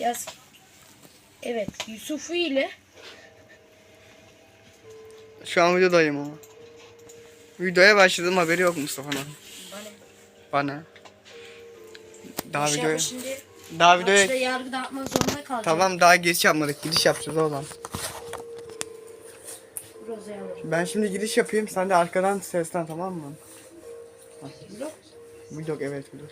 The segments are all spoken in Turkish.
Yaz. Evet Yusuf'u ile. Şu an videodayım ama. Videoya başladım haberi yok Mustafa'nın. Bana. Bana. Daha Bir şey videoya. Şimdi daha videoya. Maçta yargı dağıtmak zorunda kalacağım. Tamam daha giriş yapmadık. Gidiş yapacağız oğlum. Ben şimdi giriş yapayım. Sen de arkadan seslen tamam mı? Vlog. Vlog evet vlog.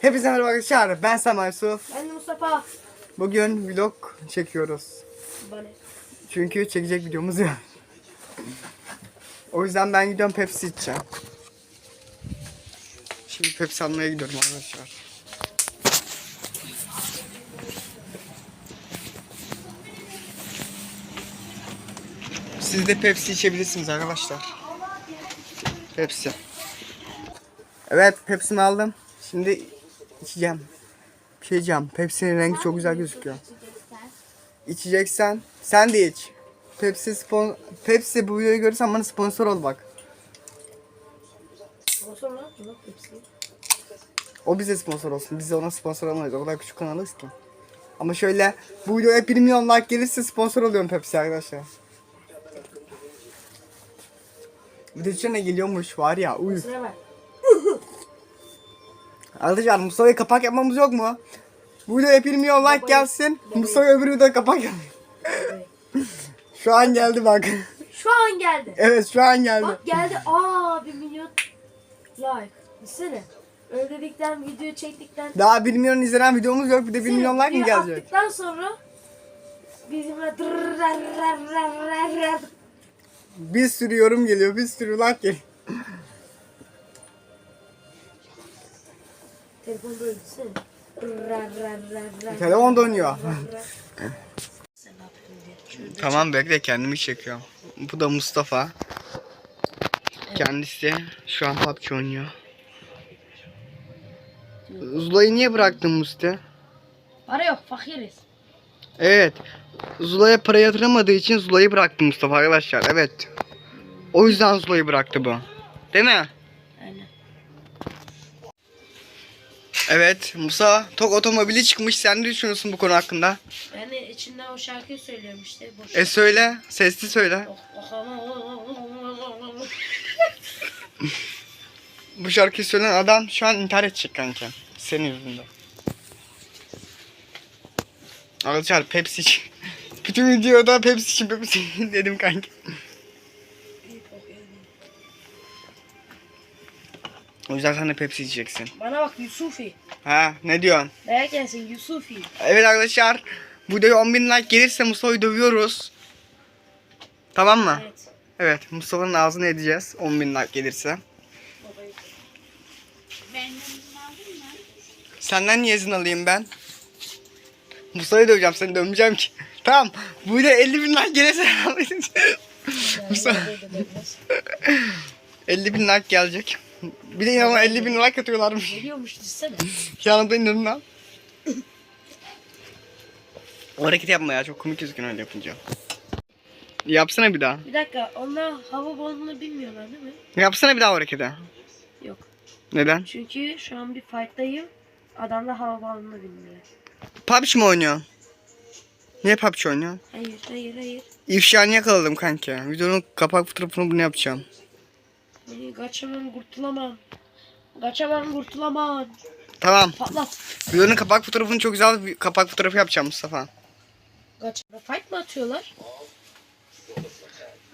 Hepinize merhaba arkadaşlar. Ben Sam Aysuf. Ben Mustafa. Bugün vlog çekiyoruz. Böyle. Çünkü çekecek videomuz yok. O yüzden ben gidiyorum Pepsi içeceğim. Şimdi Pepsi almaya gidiyorum arkadaşlar. Siz de Pepsi içebilirsiniz arkadaşlar. Pepsi. Evet Pepsi'mi aldım. Şimdi içeceğim. Bir şey diyeceğim. Pepsi'nin rengi çok güzel gözüküyor. İçeceksen sen de iç. Pepsi spon Pepsi bu videoyu görürsen bana sponsor ol bak. O bize sponsor olsun. Biz de ona sponsor olamayız. O kadar küçük kanalız ki. Ama şöyle bu videoya 1 milyon like gelirse sponsor oluyorum Pepsi arkadaşlar. Bir de ne geliyormuş var ya. Uy. Arkadaşlar Mustafa'ya kapak yapmamız yok mu? Bu videoya 1 milyon like gelsin. Mustafa öbür videoya kapak yap. şu an geldi bak. Şu an geldi. Evet şu an geldi. Bak geldi. Aa 1 milyon like. Düşünsene. Öldürdükten, video çektikten... Daha 1 milyon izlenen videomuz yok. Bir de 1 milyon like mı gelecek? Attıktan sonra... Bizimle... Bir sürü yorum geliyor. Bir sürü like geliyor. Telefon rar. Telefon. Şöyle Tamam bekle kendimi çekiyorum. Bu da Mustafa. Kendisi şu an PUBG oynuyor. Zula'yı niye bıraktın Musti? Para yok fakiriz. Evet. Zula'ya para yatıramadığı için Zula'yı bıraktı Mustafa arkadaşlar. Evet. O yüzden Zula'yı bıraktı bu. Değil mi? Evet. Musa Tok otomobili çıkmış. Sen ne düşünüyorsun bu konu hakkında? Yani içinden o şarkıyı söylüyorum işte. Boş. E söyle. Sesli söyle. Bu şarkıyı söyleyen adam şu an intihar edecek kanka. Senin yüzünden. Arkadaşlar Pepsi için. Bütün videoda Pepsi için Pepsi için dedim kanka. O yüzden sen de Pepsi içeceksin. Bana bak Yusufi. Ha ne diyorsun? Dayak gelsin Yusufi. Evet arkadaşlar. Bu videoya 10.000 like gelirse Mustafa'yı dövüyoruz. Tamam mı? Evet. Evet Mustafa'nın ağzını edeceğiz 10.000 like gelirse. Senden niye izin alayım ben? Mustafa'yı döveceğim seni dövmeyeceğim ki. Tamam. Bu video 50 bin like gelirse Mustafa. 50 bin like gelecek. Bir de inanma 50 bin like atıyorlarmış. Geliyormuş düşsene. Yanımda inanın lan. O hareket yapma ya çok komik gözüküyor öyle yapınca. Yapsana bir daha. Bir dakika onlar hava balonunu bilmiyorlar değil mi? Yapsana bir daha o hareketi. Yok. Neden? Çünkü şu an bir fight'tayım. Adam da hava balonunu bilmiyor. PUBG mi oynuyor? Niye PUBG oynuyor? Hayır hayır hayır. İfşanı yakaladım kanka. Videonun kapak fotoğrafını bunu yapacağım. Kaçamam kurtulamam. Kaçamam kurtulamam. Tamam. Patlat. Videonun kapak fotoğrafını çok güzel bir kapak fotoğrafı yapacağım Mustafa. Kaç. Fight mı atıyorlar?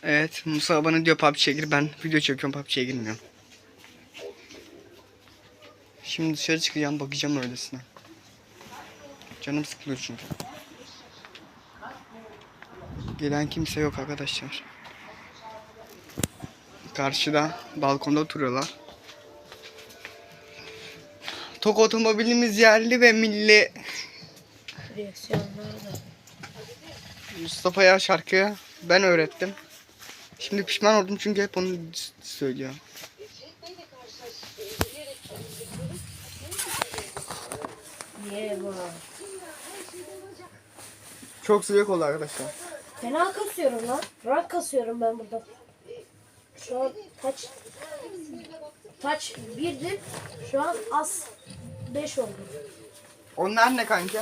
Evet Musa bana diyor PUBG'ye gir ben video çekiyorum PUBG'ye girmiyorum. Şimdi dışarı çıkacağım bakacağım öylesine. Canım sıkılıyor çünkü. Gelen kimse yok arkadaşlar. Karşıda balkonda oturuyorlar. Tok otomobilimiz yerli ve milli. Mustafa'ya şarkıyı ben öğrettim. Şimdi pişman oldum çünkü hep onu söylüyor. Çok sıcak oldu arkadaşlar. Fena kasıyorum lan. Rank kasıyorum ben burada. Şu an taç taç birdi. Şu an az 5 oldu. Onlar ne kanki?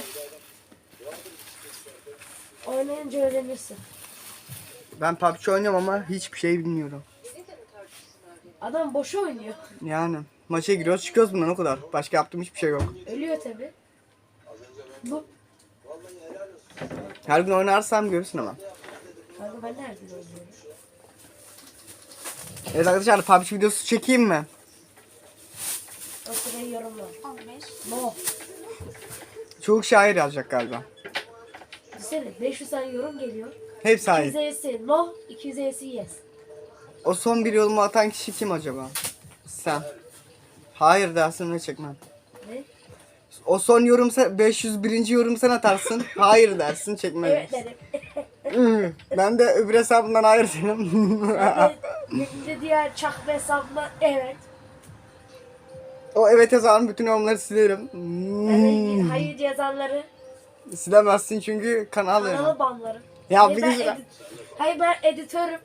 Oynayınca öğrenirsin. Ben PUBG oynuyorum ama hiçbir şey bilmiyorum. Adam boşa oynuyor. Yani maça giriyoruz çıkıyoruz bundan o kadar. Başka yaptığım hiçbir şey yok. Ölüyor tabi. Bu Her gün oynarsam görürsün ama. kanka ben nerede oynuyorum? Evet arkadaşlar PUBG videosu çekeyim mi? O sırayı yorumla. 15. No. Çok şair yazacak galiba. Düşünsene 500 tane yorum geliyor. Hepsi 200 hayır. E'si no, 200 E'si yes. O son bir yorumu atan kişi kim acaba? Sen. Hayır dersin ve çekmem. Ne? O son yorum sen, 501. yorum sen atarsın. Hayır dersin çekmem. Evet dedim. Hmm, ben de öbür hesabından hayır derim. Ben de, de diğer çakma hesabına evet. o evet yazan bütün yorumları silerim. Hmm, de hayır yazanları Silemezsin çünkü kanal yani. kanalı banlarım. Ya hayır, bir ben güzel. edit- hayır ben editörüm.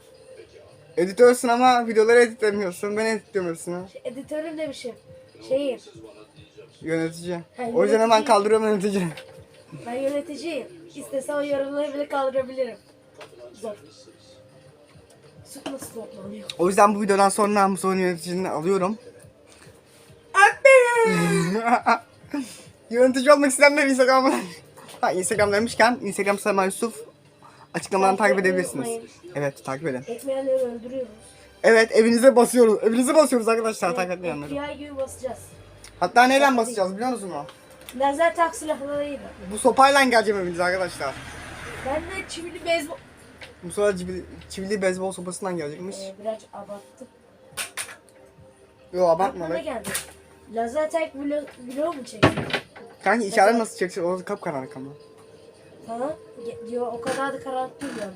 Editörsün ama videoları editlemiyorsun. Ben editlemiyorsun ha. Editörüm demişim. Şeyim. Yönetici. Ha, O yüzden hemen yönetici. kaldırıyorum yönetici. Ben yöneticiyim. İstesem o yorumları bile kaldırabilirim. Zor. Süt nasıl toplanıyor? O yüzden bu videodan sonra Musa'nın yöneticini alıyorum. Yönetici olmak isteyenler Instagram'a... Ha Instagram demişken Instagram Sema Yusuf açıklamadan takip Takip edebilirsiniz. Evet takip edin. Ekmeğenleri öldürüyoruz. Evet evinize basıyoruz. Evinize basıyoruz arkadaşlar takip Evet, etmeyenleri. FBI gibi basacağız. Hatta neyle basacağız biliyor musunuz mu? Lazer tak silahlarıyla. Bu sopayla geleceğim evinize arkadaşlar. Ben de çivili beyzbol... Musa çivili, çivili beyzbol sopasından gelecekmiş. Ee, biraz abarttım. Yo abartma Aklıma geldi. Lazer tak vlog, vlog mu çeksin? Kanki içeride nasıl çekeceksin? Orası kapkaranlık ama. Tamam. Ge- Diyor o kadar da karanlık değil yalnız.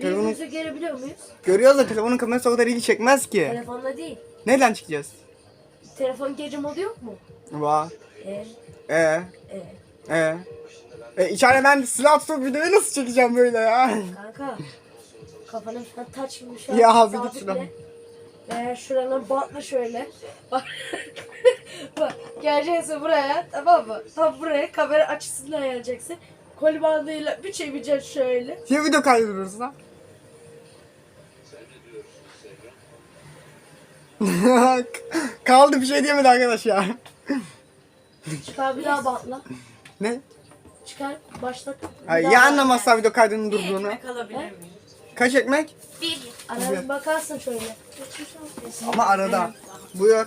Telefonu- Birbirimizi görebiliyor muyuz? Görüyoruz da telefonun kamerası o kadar iyi çekmez ki. Telefonla değil. Nereden çıkacağız? Telefon gece modu yok mu? Vay. Ee, Ee, evet. ee. E içeride ben silah tutup videoyu nasıl çekeceğim böyle ya? Kanka. Kafana falan taç bir şey Ya, bir git şuradan. Veya şuradan batla şöyle. Bak. Bak. Geleceksin buraya tamam mı? Tam buraya kamera açısını ayaracaksın. Kol bandıyla bir çevireceksin şöyle. Niye video kaydediyoruz lan? Kaldı bir şey diyemedi arkadaş ya. Çıkar bir daha batla. Ne? Çıkar başlat. Ay, ya anlamazsa video kaydının Bir durduğunu. ekmek alabilir miyim? Kaç ekmek? Bir. Arada bakarsın şöyle. Ama arada. Buyur.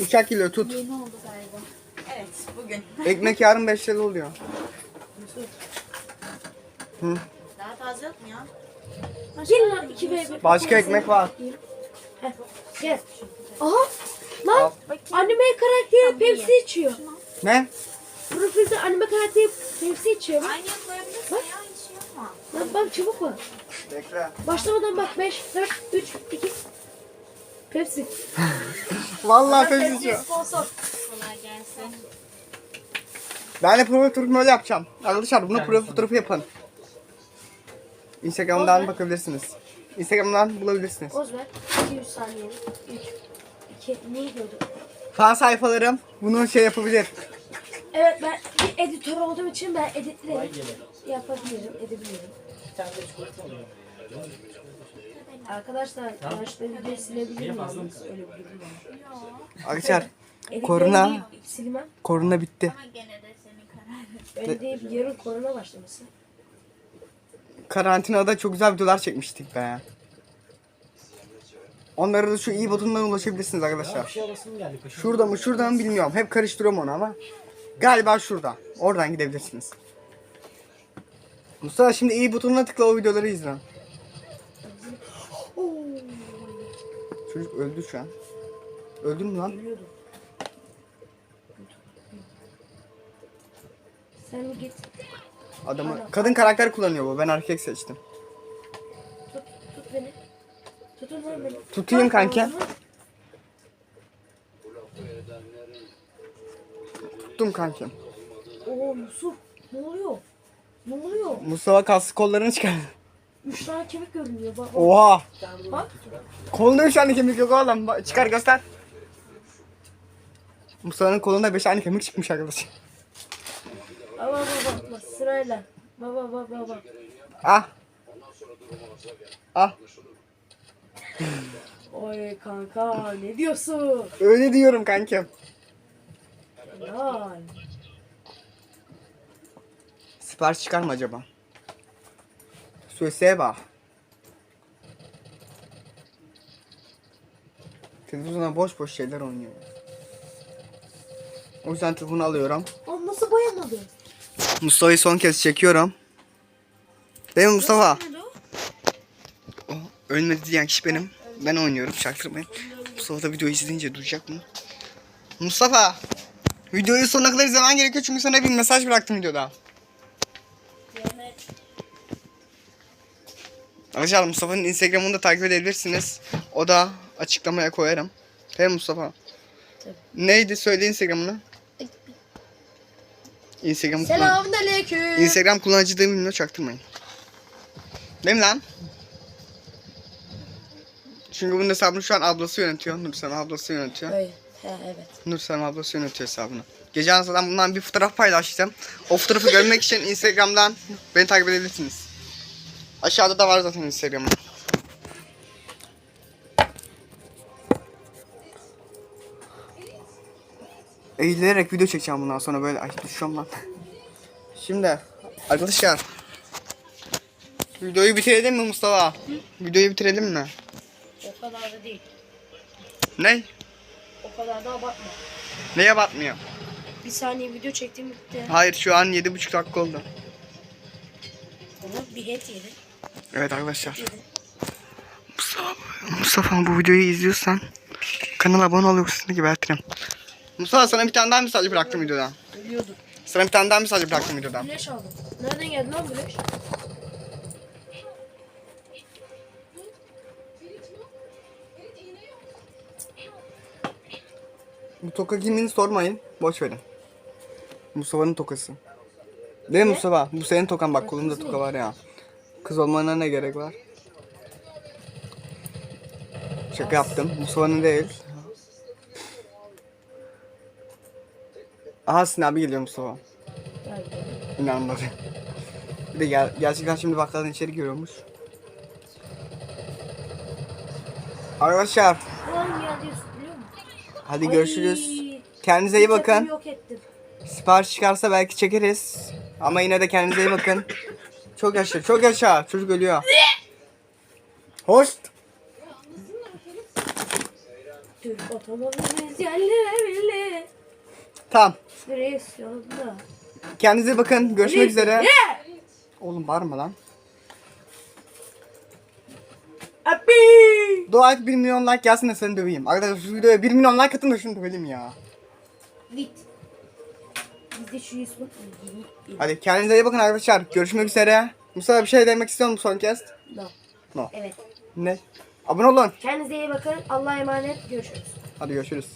Uçak geliyor tut. Yeni oldu galiba. Evet bugün. Ekmek yarın 5 lira oluyor. Daha taze yok mu ya? Gel lan 2 v 1. Başka ekmek var. Heh, Gel. Aha. Lan anime karakteri Pepsi içiyor. Ne? Profilde anime karakteri Pepsi içiyor. Bak, Aynı koyabilirsin ya hiç şey yapma. lan bak çabuk bak. Bekle. Başlamadan bak 5, 4, 3, 2. Pepsi. Vallahi Pepsi içiyor. sponsor. Kolay gelsin. Ben de profil fotoğrafı böyle yapacağım. Arkadaşlar bunu profil fotoğrafı yapın. Instagram'dan bakabilirsiniz. Instagram'dan bulabilirsiniz. Poz ver. 200 saniye. 3, 2, neyi diyorduk? Fan sayfalarım bunu şey yapabilir. Evet ben bir editör olduğum için ben editleri yapabilirim, edebilirim. Arkadaşlar başta videoyu silebilir miyiz? Öyle bir durum var. Arkadaşlar Korona. silmem. korona bitti. Ama gene de senin kararın. Öyle deyip yarın korona başlaması. Karantinada çok güzel videolar çekmiştik be. Onlara da şu iyi butonundan ulaşabilirsiniz arkadaşlar. şey alasım geldi kaşın. Şurada mı şurada mı bilmiyorum. Hep karıştırıyorum onu ama. Galiba şurada. Oradan gidebilirsiniz. Mustafa şimdi iyi butonuna tıkla o videoları izle. Çocuk öldü şu an. Öldü mü lan? Sen git. Adamı kadın karakter kullanıyor bu. Ben erkek seçtim. Tut, tut beni. Tutun beni. Tutayım kanki. Tuttum kankim. Oo Yusuf. Ne oluyor? Ne oluyor? Mustafa kaslı kollarını çıkardı. Üç tane kemik görünüyor. Bak. Oha. bak. Kolunda üç tane kemik yok oğlum. Bak, Çıkar göster. Mustafa'nın kolunda beş tane kemik çıkmış arkadaşlar. Bak bak bak. Sırayla. Bak bak. bak. Ah. Ah. Oy kanka ne diyorsun? Öyle diyorum kankim. Helal. Sipariş çıkar mı acaba? Söyleseye bak. Televizyonda boş boş şeyler oynuyor. O yüzden telefonu alıyorum. Oğlum nasıl boyamadı? Mustafa'yı son kez çekiyorum. Değil mi Mustafa? O ölmedi diyen kişi benim. Ben oynuyorum çaktırmayın. Mustafa da videoyu izleyince duyacak mı? Mustafa! Videoyu sonuna kadar izlemen gerekiyor çünkü sana bir mesaj bıraktım videoda. Arkadaşlar Mustafa'nın Instagram'ını da takip edebilirsiniz. O da açıklamaya koyarım. Değil Mustafa? Tabii. Neydi? Söyle Instagram'ını. Instagram kullan- Selamünaleyküm. Instagram kullanıcı bilmiyor çaktırmayın. Değil mi lan? Çünkü bunun hesabını şu an ablası yönetiyor. Nursel ablası yönetiyor. Hayır. He evet. Nursel ablası yönetiyor hesabını. Gece ansadan bundan bir fotoğraf paylaşacağım. O fotoğrafı görmek için Instagram'dan beni takip edebilirsiniz. Aşağıda da var zaten Instagram'ım. Eğilerek video çekeceğim bundan sonra böyle. Ay düşüyorum lan. Şimdi arkadaşlar. Videoyu bitirelim mi Mustafa? Videoyu bitirelim mi? O kadar da değil. Ne? O kadar da abartma. Neye batmıyor? Bir saniye video çektim bitti. Hayır şu an 7,5 dakika oldu. Ama bir het yedi. Evet arkadaşlar. Mustafa, Mustafa bu videoyu izliyorsan kanala abone ol yoksa gebertirim. Mustafa sana bir tane daha mesaj bıraktım videodan. Ölüyordum. Sana bir tane daha mesaj bıraktım videodan. Güneş aldım. Nereden geldi lan güneş? Bu toka kimin sormayın. Boş verin. Mustafa'nın tokası. Değil mi Mustafa? Bu senin tokan bak kolumda toka var ya. Kız olmana ne gerek var? Şaka yaptım. Mustafa'nın değil. Aha Sinan abi geliyor Mustafa. İnanmadı. Bir de gel, gerçekten şimdi bakkaldan içeri giriyormuş. Arkadaşlar musun? Hadi Ay, görüşürüz. Kendinize iyi bakın. Yok ettim. Sipariş çıkarsa belki çekeriz. Ama yine de kendinize iyi bakın. Çok yaşa, çok yaşa. Çocuk ölüyor. Hoş. Türk Tamam. Reis yolda. Kendinize bakın. Görüşmek üzere. Oğlum bağırma lan. Happy! Dua et 1 milyon like gelsin de seni döveyim. Arkadaşlar şu videoya 1 milyon like atın da şunu dövelim ya. Bit. Bizde şu ismi. Hadi kendinize iyi bakın arkadaşlar. Görüşmek üzere. Mustafa bir şey demek istiyor musun son kez? No. No. Evet. Ne? Abone olun. Kendinize iyi bakın. Allah'a emanet. Görüşürüz. Hadi görüşürüz.